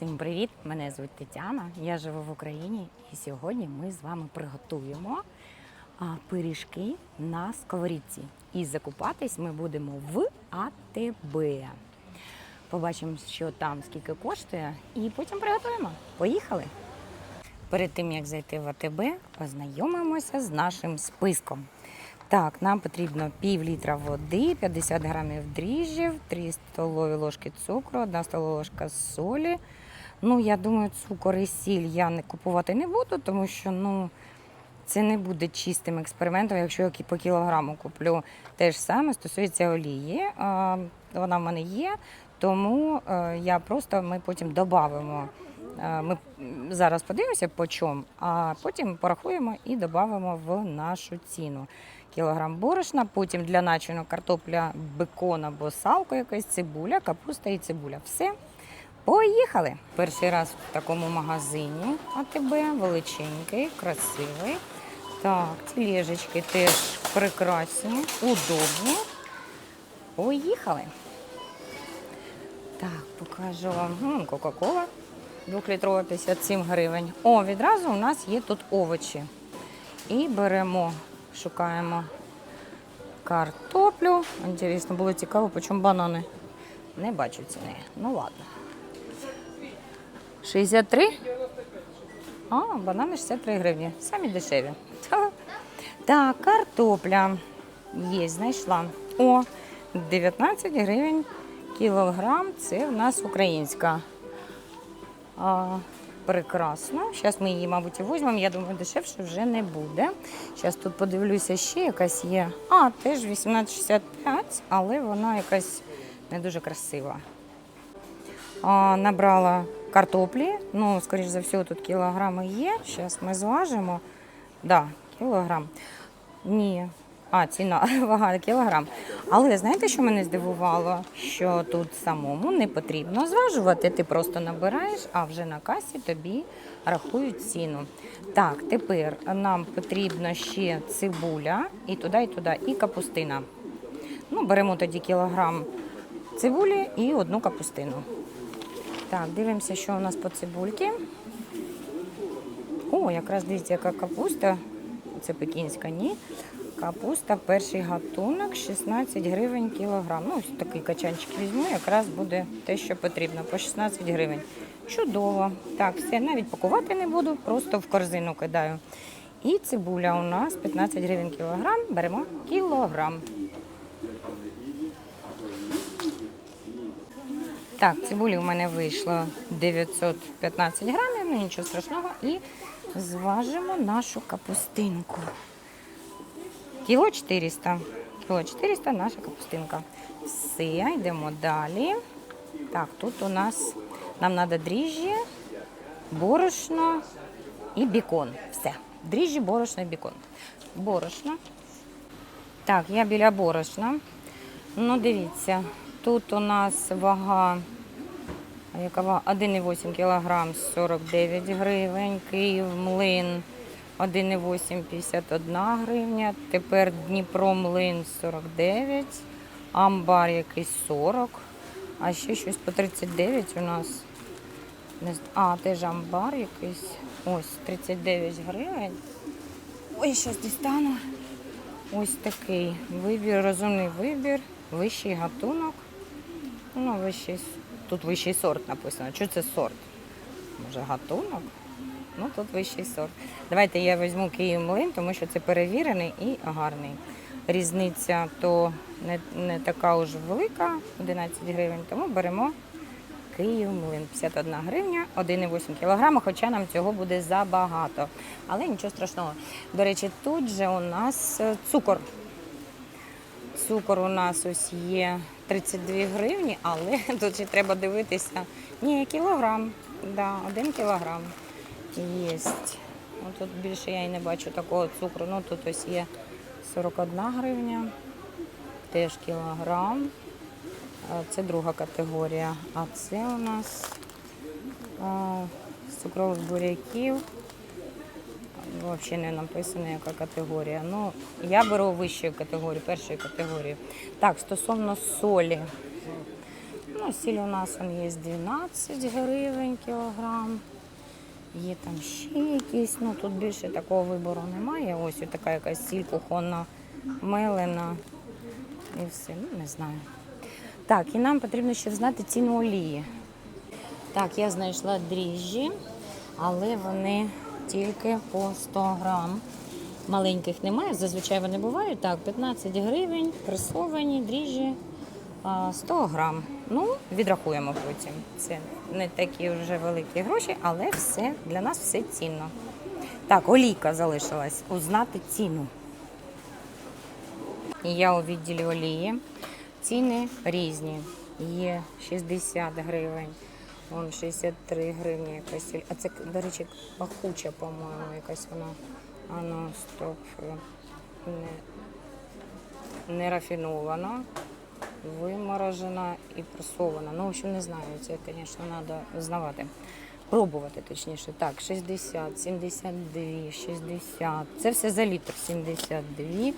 Всім привіт! Мене звуть Тетяна. Я живу в Україні, і сьогодні ми з вами приготуємо пиріжки на сковорідці. І закупатись ми будемо в АТБ. Побачимо, що там скільки коштує, і потім приготуємо. Поїхали! Перед тим як зайти в АТБ, ознайомимося з нашим списком. Так, нам потрібно пів літра води, 50 грамів дріжджів, 3 столові ложки цукру, 1 столова ложка солі. Ну, я думаю, цукор і сіль я не купувати не буду, тому що ну, це не буде чистим експериментом, якщо я по кілограму куплю. Те ж саме стосується олії. Вона в мене є, тому е, я просто ми потім додамо. Ми зараз подивимося по чому, а потім порахуємо і додамо в нашу ціну. Кілограм борошна, потім для начину картопля, бекон або салко, якась цибуля, капуста і цибуля. Все. Поїхали! Перший раз в такому магазині АТБ, величенький, красивий. Так, ці ліжечки теж прекрасні, удобні. Поїхали. Так, покажу вам Кока-Кола. Двохлітрова 57 гривень. О, відразу у нас є тут овочі. І беремо, шукаємо картоплю. Інтересно, було цікаво, по чому банани. Не бачу ціни. Ну ладно. 63? А, банани 63 гривні. Самі дешеві. Так, картопля. Є, знайшла. О, 19 гривень кілограм. Це в нас українська. А, прекрасно. Зараз ми її, мабуть, візьмемо. Я думаю, дешевше вже не буде. Зараз тут подивлюся, ще якась є. А, теж 18,65, але вона якась не дуже красива. А, набрала картоплі. Ну, скоріш за все, тут кілограми є. Зараз ми зважимо. Да, кілограм. Ні. А, ціна вага кілограм. Але знаєте, що мене здивувало? Що тут самому не потрібно зважувати. Ти просто набираєш, а вже на касі тобі рахують ціну. Так, тепер нам потрібно ще цибуля і туди, і туди, і капустина. Ну, беремо тоді кілограм цибулі і одну капустину. Так, дивимося, що у нас по цибульці. О, якраз дивіться, яка капуста. Це пекінська, ні. Капуста, перший гатунок, 16 гривень кілограм. Ну, ось такий качанчик візьму, якраз буде те, що потрібно, по 16 гривень. Чудово. Так, все, навіть пакувати не буду, просто в корзину кидаю. І цибуля у нас 15 гривень кілограм. Беремо кілограм. Так, цибулі у мене вийшло 915 грамів, ну нічого страшного. І зважимо нашу капустинку. Кіло 400. Кіло 400 наша капустинка. Все, йдемо далі. Так, тут у нас нам треба дріжджі, борошно і бікон. Все. Дріжджі, борошно і бікон. Борошно. Так, я біля борошна. Ну, дивіться, тут у нас вага, яка вага? 1,8 кг 49 гривень, Київ, млин 1,8 51 гривня. Тепер Дніпро млин 49, амбар якийсь 40, а ще щось по 39 у нас. А, теж амбар якийсь. Ось 39 гривень. Ой, щас дістану. Ось такий вибір, розумний вибір, вищий гатунок. Ну, вищий, тут вищий сорт написано. Що це сорт? Може, гатунок? Ну, тут вищий сорт. Давайте я візьму Київ млин, тому що це перевірений і гарний. Різниця то не, не така уж велика, 11 гривень, тому беремо Київ млин 51 гривня, 1,8 кг, хоча нам цього буде забагато. Але нічого страшного. До речі, тут же у нас цукор. Цукор у нас ось є 32 гривні, але тут ще треба дивитися. Ні, кілограм. Да, один кілограм. Єсть. Ну, тут більше я і не бачу такого цукру. Ну тут ось є 41 гривня, теж кілограм. Е, Це друга категорія. А це у нас з цукрових буряків. Взагалі не написано, яка категорія. Ну, я беру вищу категорію, першої категорії. Так, стосовно солі. Ну, сіль у нас он є 12 гривень кілограм. Є там ще якісь, ну тут більше такого вибору немає. Ось така якась сіль кухонна мелена і все. Ну, не знаю. Так, і нам потрібно ще знати ціну олії. Так, я знайшла дріжджі, але вони тільки по 100 грам. Маленьких немає, зазвичай вони бувають. Так, 15 гривень, пресовані дріжджі 100 грам. Ну, відрахуємо потім. Це не такі вже великі гроші, але все для нас все цінно. Так, олійка залишилась. Узнати ціну. Я у відділі олії. Ціни різні. Є 60 гривень, вон 63 гривні якась. А це, до речі, пахуча, по-моєму, якась вона. А ну, стоп. Не, не рафінована, виморожена і пресована. Ну, в общем, не знаю. Це, звісно, треба знавати. Пробувати, точніше. Так, 60, 72, 60. Це все за літр 72.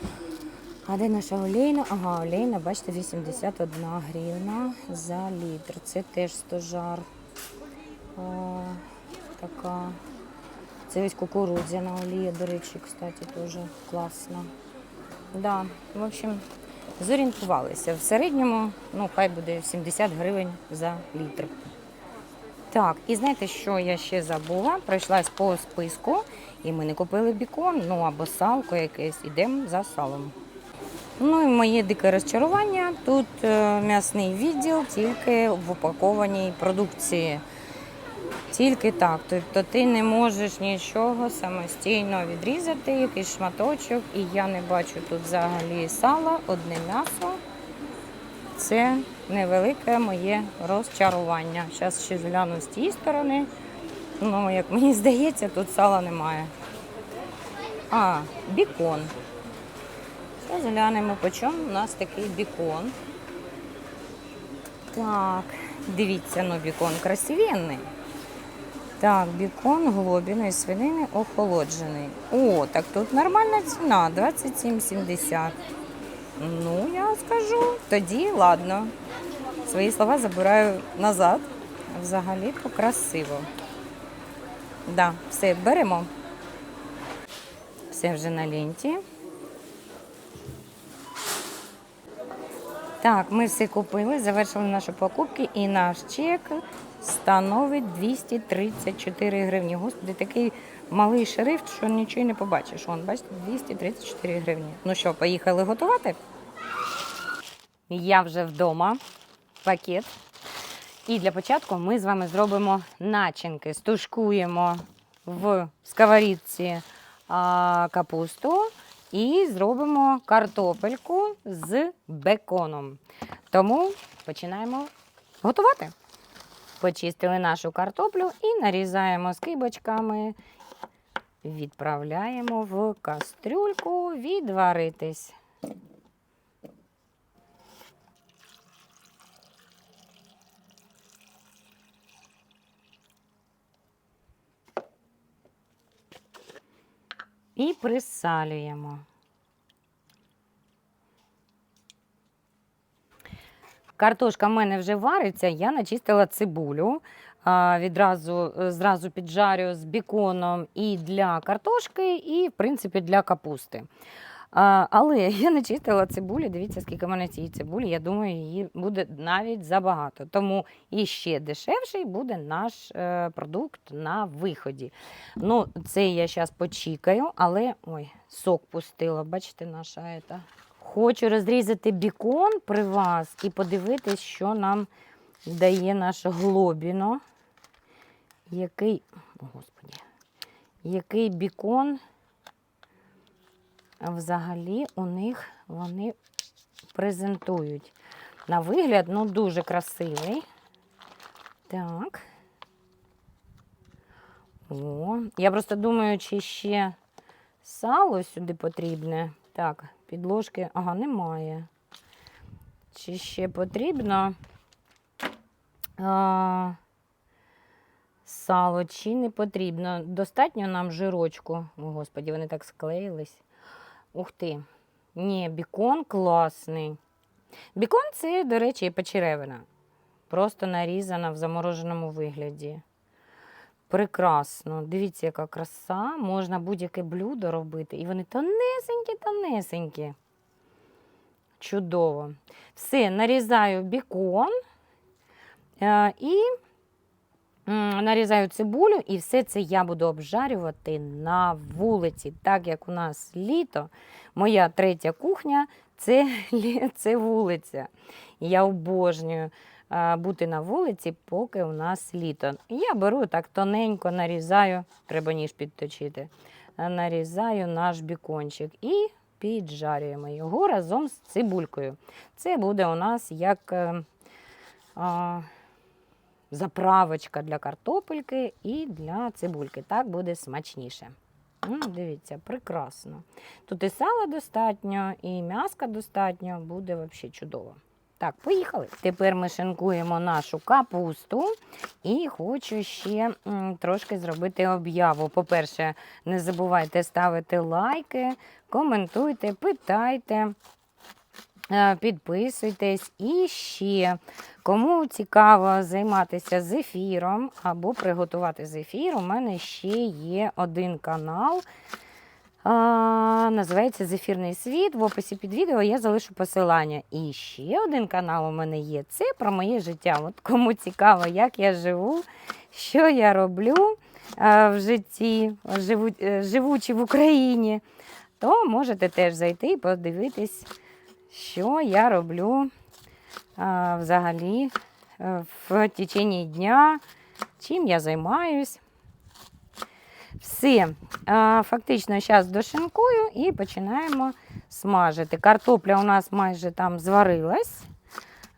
А де наша олейна? Ага, олейна, бачите, 81 гривна за літр. Це теж стожар. Така. Це ось кукурудзяна олія, до речі, кстати, теж класна. Да, в общем, зорієнтувалися. В середньому, ну, хай буде 70 гривень за літр. Так, і знаєте, що я ще забула? Пройшлась по списку, і ми не купили бікон, ну або салко якесь. Ідемо за салом. Ну і моє дике розчарування. Тут е, м'ясний відділ тільки в упакованій продукції. Тільки так. Тобто ти не можеш нічого самостійно відрізати, якийсь шматочок, і я не бачу тут взагалі сала, одне м'ясо. Це невелике моє розчарування. Зараз ще гляну з тієї сторони. Ну, як мені здається, тут сала немає. А, бікон. Зараз глянемо, по чому у нас такий бікон. Так, дивіться, ну бікон красивенний. Так, бікон глобіної свинини охолоджений. О, так тут нормальна ціна 27,70. Ну, я скажу, тоді ладно. Свої слова забираю назад. Взагалі то красиво. Да, все, беремо. Все вже на ленті. Так, ми все купили, завершили наші покупки і наш чек становить 234 гривні. Господи, такий малий шрифт, що нічого не побачиш. Вон, бачите, 234 гривні. Ну що, поїхали готувати? Я вже вдома. Пакет. І для початку ми з вами зробимо начинки. Стушкуємо в сковорідці капусту і зробимо картопельку з беконом. Тому починаємо готувати. Почистили нашу картоплю і нарізаємо скибочками. Відправляємо в кастрюльку відваритись. І присалюємо. Картошка в мене вже вариться, я начистила цибулю. Відразу зразу піджарю з біконом і для картошки, і, в принципі, для капусти. Але я не чистила цибулі. Дивіться, скільки в мене цієї цибулі. Я думаю, її буде навіть забагато. Тому і ще дешевший буде наш е, продукт на виході. Ну, це я зараз почікаю, але ой, сок пустила. Бачите, наша ета. Хочу розрізати бікон при вас і подивитись, що нам дає наше глобіно. Який, о, господі, який бікон взагалі у них вони презентують. На вигляд, ну, дуже красивий. Так. О, я просто думаю, чи ще сало сюди потрібне. Так, підложки, ага, немає. Чи ще потрібно а, сало, чи не потрібно? Достатньо нам жирочку. О, Господі, вони так склеїлись. Ух ти. Ні, бікон класний. Бікон це, до речі, печеревина. просто нарізана в замороженому вигляді. Прекрасно. Дивіться, яка краса. Можна будь-яке блюдо робити. І вони тонесенькі, тонесенькі. Чудово. Все, нарізаю бікон е, і нарізаю цибулю, і все це я буду обжарювати на вулиці. Так як у нас літо, моя третя кухня це, це вулиця. Я обожнюю бути на вулиці, поки у нас літо. Я беру так тоненько нарізаю, треба ніж підточити. Нарізаю наш бікончик і піджарюємо його разом з цибулькою. Це буде у нас як е, а, заправочка для картопельки і для цибульки. Так буде смачніше. Дивіться, прекрасно. Тут і сала достатньо, і м'яска достатньо, буде взагалі чудово. Так, поїхали. Тепер ми шинкуємо нашу капусту і хочу ще трошки зробити об'яву. По-перше, не забувайте ставити лайки, коментуйте, питайте. е, Підписуйтесь і ще кому цікаво займатися зефіром або приготувати зефір, у мене ще є один канал. А, називається Зефірний світ. В описі під відео я залишу посилання. І ще один канал у мене є. Це про моє життя. От кому цікаво, як я живу, що я роблю а, в житті, живу, е, живучи в Україні, то можете теж зайти і подивитись, що я роблю а, взагалі е, в течение дня, чим я займаюсь. Все, фактично зараз дошинкую і починаємо смажити. Картопля у нас майже там зварилась.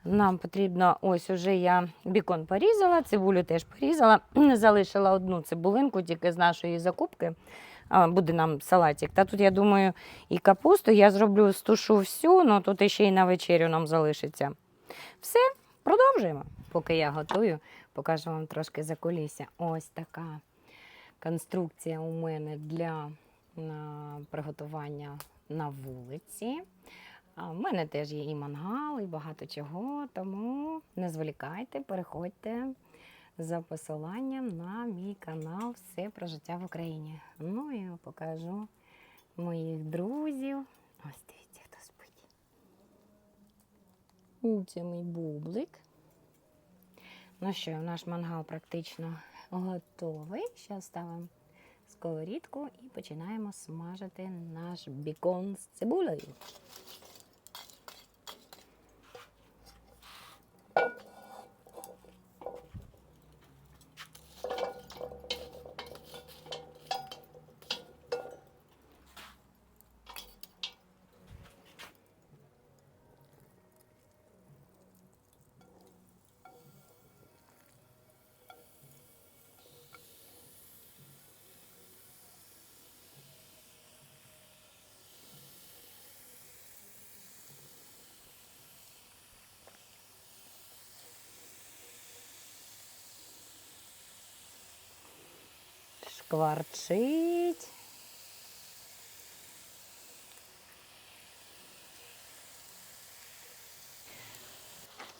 Нам потрібно, ось уже я бікон порізала, цибулю теж порізала. Залишила одну цибулинку тільки з нашої закупки. Буде нам салатик. Та тут, я думаю, і капусту я зроблю стушу всю, але тут ще й на вечерю нам залишиться. Все, продовжуємо. Поки я готую, покажу вам трошки за кулісся. Ось така конструкція у мене для приготування на вулиці. А в мене теж є і мангал, і багато чого, тому не зволікайте, переходьте за посиланням на мій канал Все про життя в Україні. Ну і покажу моїх друзів. Ось дивіться, хто спить. Це мій бублик. Ну що, наш мангал практично готовий. Зараз ставимо сковорідку і починаємо смажити наш бікон з цибулею. Шкварчить.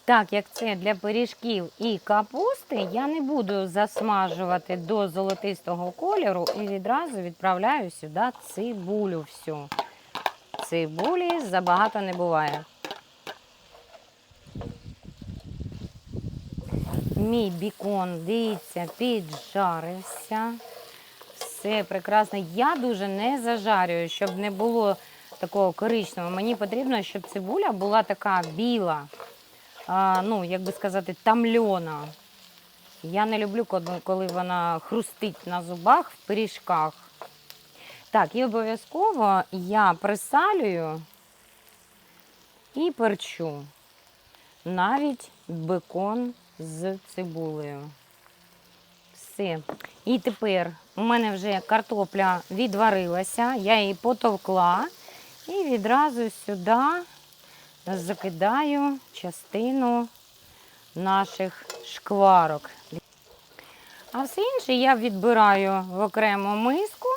Так, як це для пиріжків і капусти, я не буду засмажувати до золотистого кольору і відразу відправляю сюди цибулю всю. Цибулі забагато не буває. Мій бікон, дивіться, піджарився. Все прекрасно. Я дуже не зажарюю, щоб не було такого коричневого. Мені потрібно, щоб цибуля була така біла, а, ну, як би сказати, тамльона. Я не люблю, коли вона хрустить на зубах в пиріжках. Так, і обов'язково я присалюю і перчу. Навіть бекон з цибулею. Все. І тепер у мене вже картопля відварилася, я її потовкла і відразу сюди закидаю частину наших шкварок. А все інше я відбираю в окрему миску.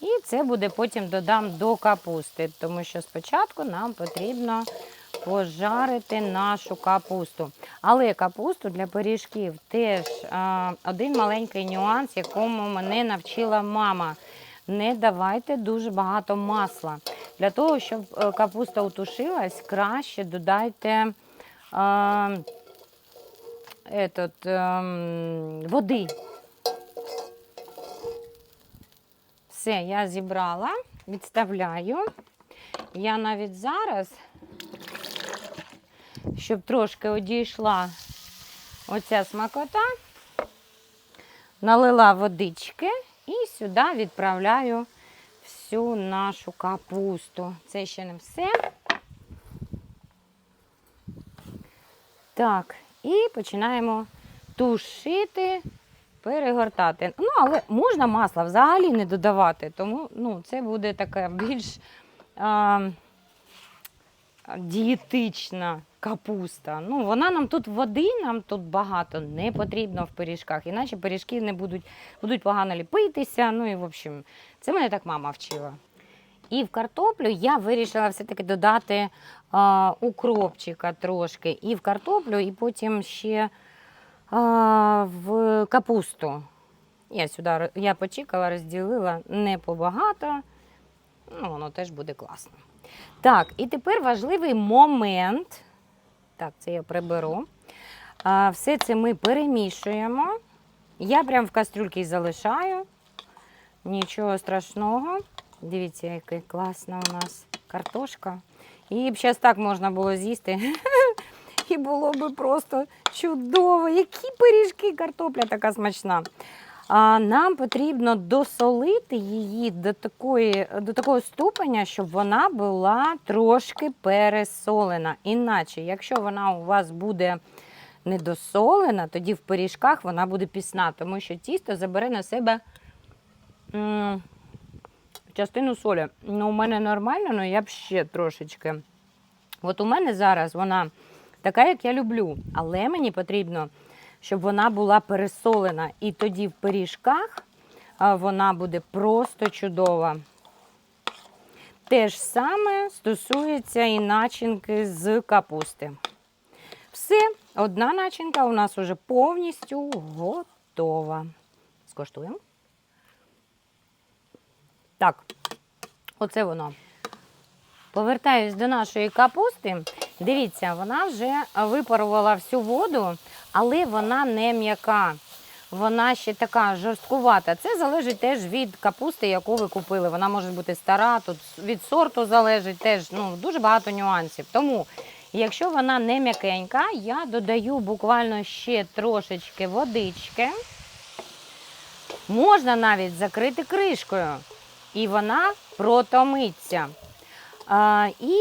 І це буде потім додам до капусти, тому що спочатку нам потрібно пожарити нашу капусту. Але капусту для пиріжків теж а, один маленький нюанс, якому мене навчила мама. Не давайте дуже багато масла. Для того, щоб е, капуста утушилась, краще додайте а, этот, ем, води. Все, я зібрала, відставляю. Я навіть зараз, щоб трошки одійшла оця смакота, налила водички і сюди відправляю всю нашу капусту. Це ще не все. Так, і починаємо тушити, перегортати. Ну, але можна масла взагалі не додавати, тому ну, це буде така більш а, дієтична капуста. Ну, вона нам тут води, нам тут багато не потрібно в пиріжках, іначе пиріжки не будуть, будуть погано ліпитися. Ну і в общем, це мене так мама вчила. І в картоплю я вирішила все-таки додати а, укропчика трошки і в картоплю, і потім ще а, в капусту. Я сюди я почекала, розділила не побагато. Ну, воно теж буде класно. Так, і тепер важливий момент. Так, це я приберу. А, все це ми перемішуємо. Я прям в кастрюльці залишаю. Нічого страшного. Дивіться, яка класна у нас картошка. Її б зараз так можна було з'їсти. І було б просто чудово. Які пиріжки, картопля така смачна. Нам потрібно досолити її до, такої, до такого ступеня, щоб вона була трошки пересолена. Іначе, якщо вона у вас буде недосолена, тоді в пиріжках вона буде пісна, тому що тісто забере на себе частину солі. Ну, у мене нормально, але я б ще трошечки. От у мене зараз вона така, як я люблю, але мені потрібно, щоб вона була пересолена. І тоді в пиріжках вона буде просто чудова. Те ж саме стосується і начинки з капусти. Все, одна начинка у нас вже повністю готова. Скоштуємо. Так, оце воно. Повертаюсь до нашої капусти. Дивіться, вона вже випарувала всю воду, але вона не м'яка. Вона ще така жорсткувата. Це залежить теж від капусти, яку ви купили. Вона може бути стара, тут від сорту залежить теж ну, дуже багато нюансів. Тому, якщо вона не м'якенька, я додаю буквально ще трошечки водички. Можна навіть закрити кришкою, і вона протомиться. І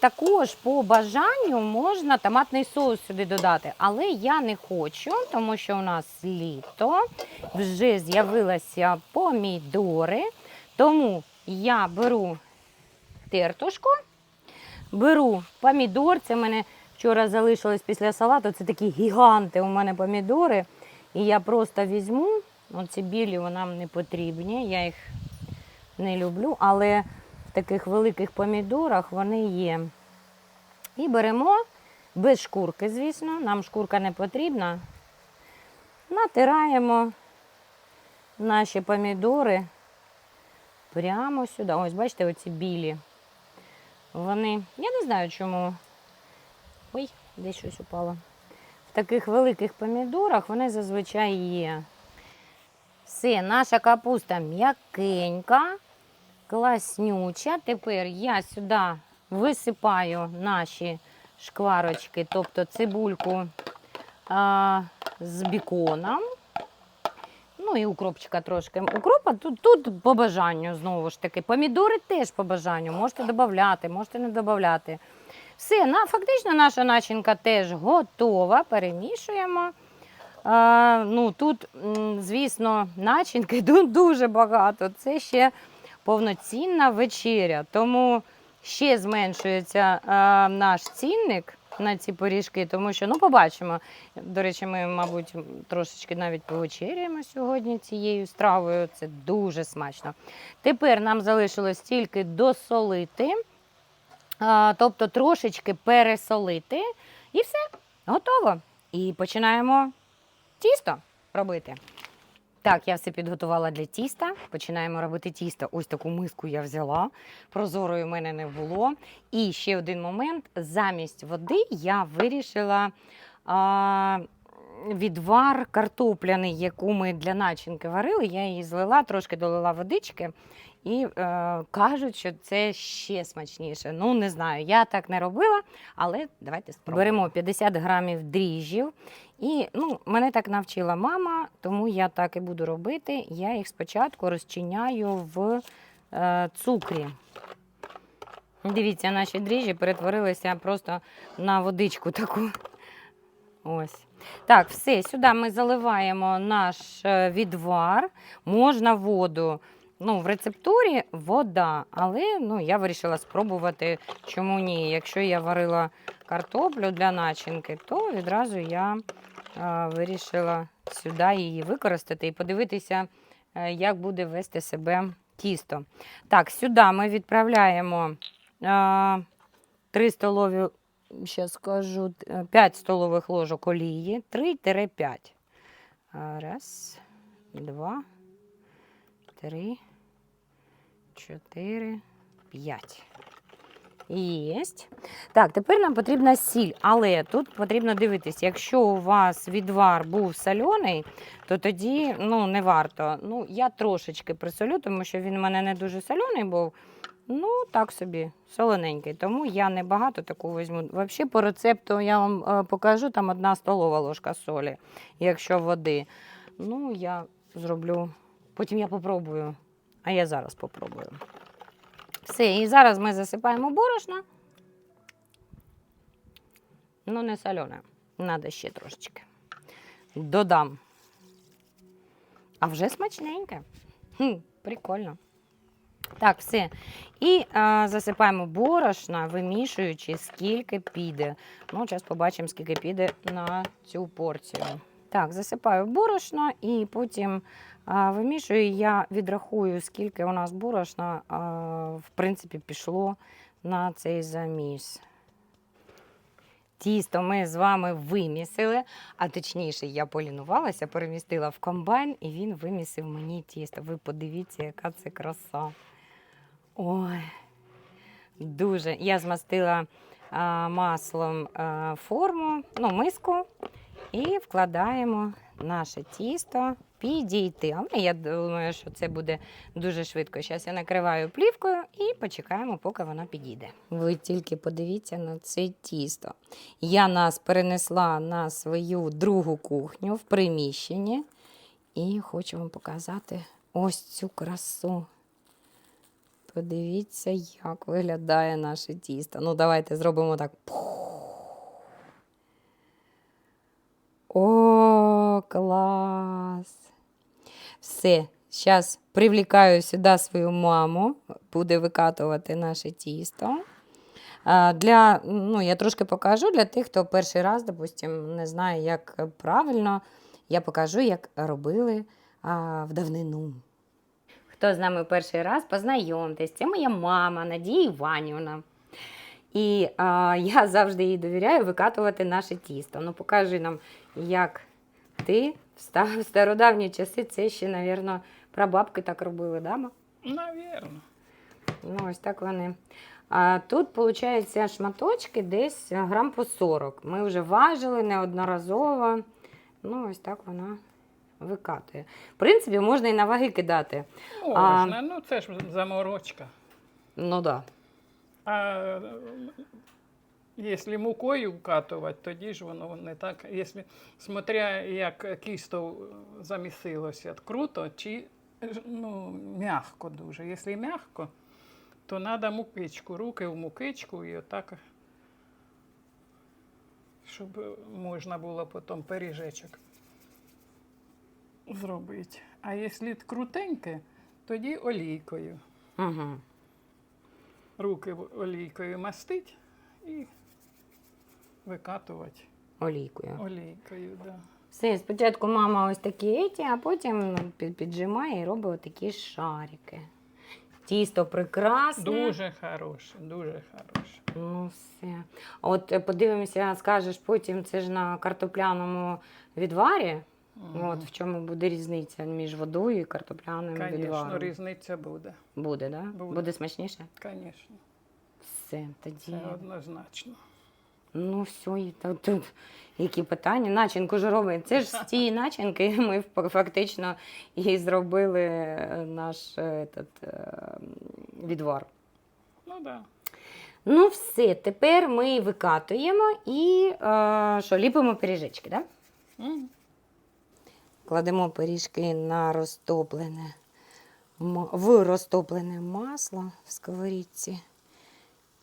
також по бажанню можна томатний соус сюди додати. Але я не хочу, тому що у нас літо, вже з'явилися помідори. Тому я беру тертушку, беру помідор. Це в мене вчора залишилось після салату. Це такі гіганти у мене помідори. І я просто візьму, оці білі нам не потрібні, я їх не люблю, але в таких великих помідорах вони є. І беремо без шкурки, звісно, нам шкурка не потрібна. Натираємо наші помідори прямо сюди. Ось, бачите, оці білі. Вони, я не знаю чому. Ой, десь щось упало. В таких великих помідорах вони зазвичай є. Все, наша капуста м'якенька, класнюча. Тепер я сюди висипаю наші шкварочки, тобто цибульку а, з біконом. Ну і укропчика трошки. Укропа тут, тут по бажанню, знову ж таки. Помідори теж по бажанню. Можете додати, можете не додати. Все, на, фактично наша начинка теж готова. Перемішуємо. А, ну, тут, звісно, начинки ду- дуже багато. Це ще повноцінна вечеря. Тому ще зменшується а, наш цінник на ці пиріжки, тому що, ну, побачимо. До речі, ми, мабуть, трошечки навіть повечеряємо сьогодні цією стравою. Це дуже смачно. Тепер нам залишилось тільки досолити А, тобто трошечки пересолити, і все, готово. І починаємо тісто робити. Так, я все підготувала для тіста. Починаємо робити тісто. Ось таку миску я взяла. Прозорої в мене не було. І ще один момент: замість води я вирішила а, відвар картопляний, яку ми для начинки варили. Я її злила, трошки долила водички. І е, кажуть, що це ще смачніше. Ну, не знаю, я так не робила, але давайте спробуємо. Беремо 50 грамів дріжджів. І ну, мене так навчила мама, тому я так і буду робити. Я їх спочатку розчиняю в е, цукрі. Дивіться, наші дріжджі перетворилися просто на водичку таку. Ось. Так, все, сюди ми заливаємо наш е, відвар. Можна воду. Ну, в рецептурі вода, але ну, я вирішила спробувати, чому ні. Якщо я варила картоплю для начинки, то відразу я вирішила сюди її використати і подивитися, е, як буде вести себе тісто. Так, сюди ми відправляємо е, 3 столові, скажу, 5 столових ложок олії, 3-5. Е, Раз, два, три, чотири, п'ять. Єсть. Так, тепер нам потрібна сіль, але тут потрібно дивитись, якщо у вас відвар був соляний, то тоді ну, не варто. Ну, я трошечки присолю, тому що він у мене не дуже соляний був. Ну, так собі, солоненький. Тому я не багато таку візьму. Взагалі, по рецепту я вам е, покажу, там одна столова ложка солі, якщо води. Ну, я зроблю. Потім я попробую. А я зараз попробую. Все, і зараз ми засипаємо борошно. Ну, не солене. Треба ще трошечки. Додам. А вже смачненьке. Хм, прикольно. Так, все. І а, засипаємо борошна, вимішуючи, скільки піде. Ну, зараз побачимо, скільки піде на цю порцію. Так, засипаю борошно і потім а, вимішую. Я відрахую, скільки у нас борошна, а, в принципі, пішло на цей заміс. Тісто ми з вами вимісили, а точніше, я полінувалася, перемістила в комбайн, і він вимісив мені тісто. Ви подивіться, яка це краса. Ой, дуже. Я змастила а, маслом а, форму, ну, миску, і вкладаємо наше тісто підійти. Але я думаю, що це буде дуже швидко. Зараз я накриваю плівкою і почекаємо, поки воно підійде. Ви тільки подивіться на це тісто. Я нас перенесла на свою другу кухню в приміщенні і хочу вам показати ось цю красу. Подивіться, як виглядає наше тісто. Ну, давайте зробимо так. О, клас! Все, зараз привлікаю сюди свою маму, буде викатувати наше тісто. Для, ну, я трошки покажу для тих, хто перший раз, допустим, не знає, як правильно. Я покажу, як робили а, в давнину. Хто з нами перший раз, познайомтесь. Це моя мама Надія Іванівна. І а, я завжди їй довіряю викатувати наше тісто. Ну, покажи нам, як ти в стародавні часи це ще, мабуть, прабабки так робили, да? ма? Навірно. Ну, ось так вони. А тут, виходить, шматочки десь грам по 40. Ми вже важили неодноразово. Ну, ось так вона викатує. В принципі, можна і на ваги кидати. Можна, ну це ж заморочка. Ну так. Да. А якщо мукою вкатувати, тоді ж воно не так. Якщо, смотря як кісто замісилося, круто чи ну, м'яко дуже. Якщо м'яко, то треба мукичку, руки в мукичку і отак, щоб можна було потім пиріжечок зробити. А якщо крутеньке, тоді олійкою. Угу. руки олійкою мастить і викатувати Олійкою. олійкою. Да. Все, спочатку мама ось такі еті, а потім ну, під- піджимає і робить такі шарики. Тісто прекрасне. Дуже хороше, дуже хороше. Ну, все. А От е, подивимося, скажеш потім, це ж на картопляному відварі. От в чому буде різниця між водою і картопляним Звісно, відваром. різниця буде. Буде, да? Буде. Буде смачніше? Звісно, Все, тоді. це однозначно. Ну, все, і та- тут які питання. Начинку ж робить. Це ж з тієї начинки ми фактично і зробили е, наш е, этот, е, відвар. Ну так. Да. Ну, все, тепер ми викатуємо і е, що, ліпимо пиріжечки, так? Да? М. Кладемо пиріжки на розтоплене, в розтоплене масло в сковорідці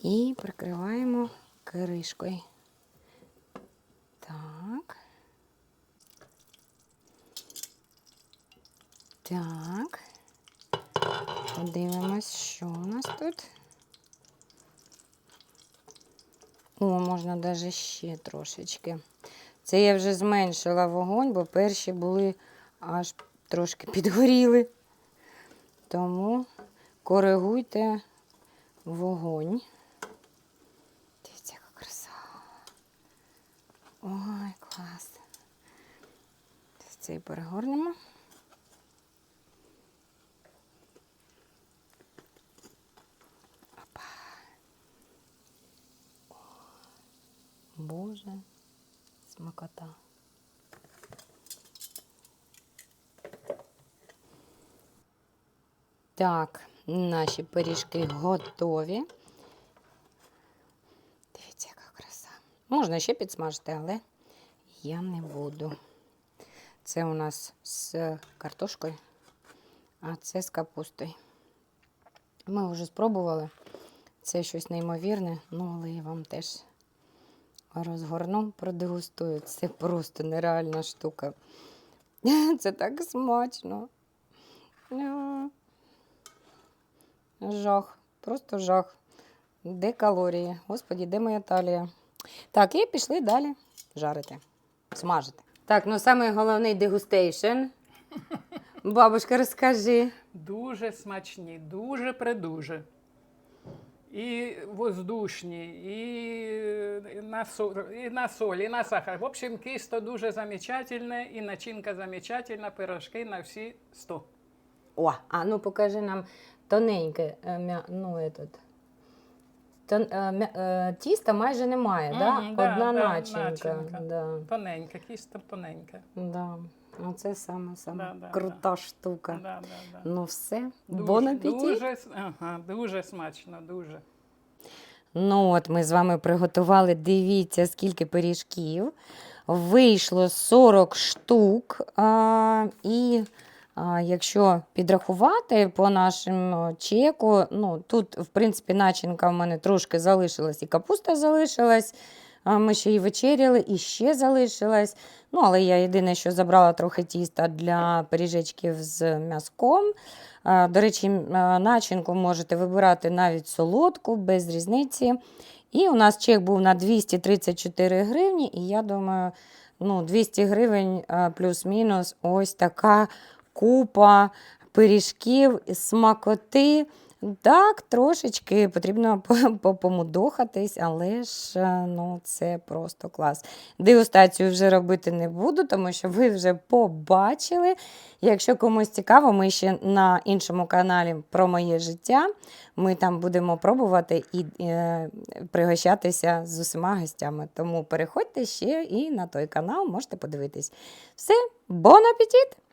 і прикриваємо кришкою. Так. Так. Подивимось, що у нас тут. О, можна навіть ще трошечки. Це я вже зменшила вогонь, бо перші були аж трошки підгоріли. Тому коригуйте вогонь. Дивіться, яка краса. Ой, клас. Цей перегорнемо. Опа. О, Боже, смакота. Так, наші пиріжки готові. Дивіться, яка краса. Можна ще підсмажити, але я не буду. Це у нас з картошкою, а це з капустою. Ми вже спробували. Це щось неймовірне, ну але я вам теж розгорну, продегустую. Це просто нереальна штука. Це так смачно. Жах, просто жах. Де калорії? Господі, де моя талія? Так, і пішли далі жарити, смажити. Так, ну саме головний дегустейшн. Бабушка, розкажи. Дуже смачні, дуже придуже. І воздушні, і на, соль, і на соль, і на сахар. В общем, кисто дуже замечательне, і начинка замечательна, пирожки на всі 100. О, а ну покажи нам тоненьке, е, ну, этот. Тон, е, е, тіста майже немає, да? Мгм, да, Одна да, начинка. начинка. Да, Тоненька, кісто тоненька. да. Ну, це саме, саме Да, да, крута штука. Да, да, да. Ну все, Дуже, бон апетит. дуже, ага, дуже смачно, дуже. Ну от ми з вами приготували. Дивіться, скільки пиріжків. Вийшло 40 штук. А, і якщо підрахувати по нашому чеку, ну тут, в принципі, начинка в мене трошки залишилась, і капуста залишилась. Ми ще й вечеряли, і ще залишилась. Ну, але я єдине, що забрала трохи тіста для пиріжечків з м'язком. До речі, начинку можете вибирати навіть солодку, без різниці. І у нас чек був на 234 гривні, і я думаю, ну, 200 гривень плюс-мінус ось така купа пиріжків, смакоти. Так, трошечки потрібно по- по- помудохатись, але ж е, ну, це просто клас. Дегустацію вже робити не буду, тому що ви вже побачили. Якщо комусь цікаво, ми ще на іншому каналі про моє життя. Ми там будемо пробувати і е, пригощатися з усіма гостями. Тому переходьте ще і на той канал, можете подивитись. Все, бон апетит!